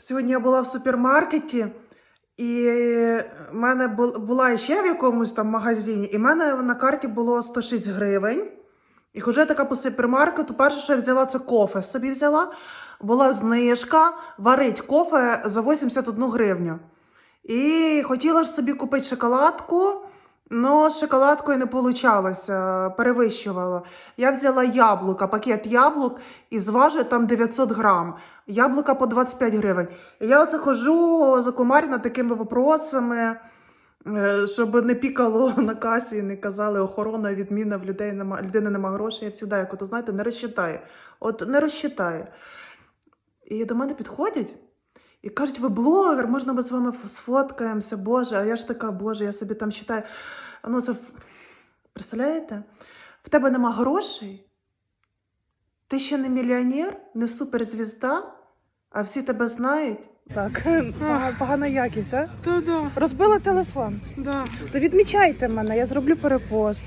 Сьогодні я була в супермаркеті, і в мене була ще в якомусь там магазині, і в мене на карті було 106 гривень. І хожу я така по супермаркету. Перше, що я взяла, це кофе. Собі взяла. Була знижка, варить кофе за 81 гривню. І хотіла ж собі купити шоколадку, але з шоколадкою не вийшло, перевищувала. Я взяла яблука, пакет яблук і зважую там 900 грам. Яблука по 25 гривень. І я оце хожу закумарена такими вопросами, е, щоб не пікало на касі, не казали охорона, відміна в людей нема, людини нема грошей. Я завжди, як ото, знаєте, не розчитає. От не розчитає. І до мене підходять і кажуть, ви блогер, можна ми з вами сфоткаємося, Боже, а я ж така, Боже, я собі там читаю. Ну, це, представляєте? В тебе нема грошей, ти ще не мільйонер, не суперзвізда, а всі тебе знають. Так, погана якість, так? Та да, Розбила телефон. да. То відмічайте мене, я зроблю перепост.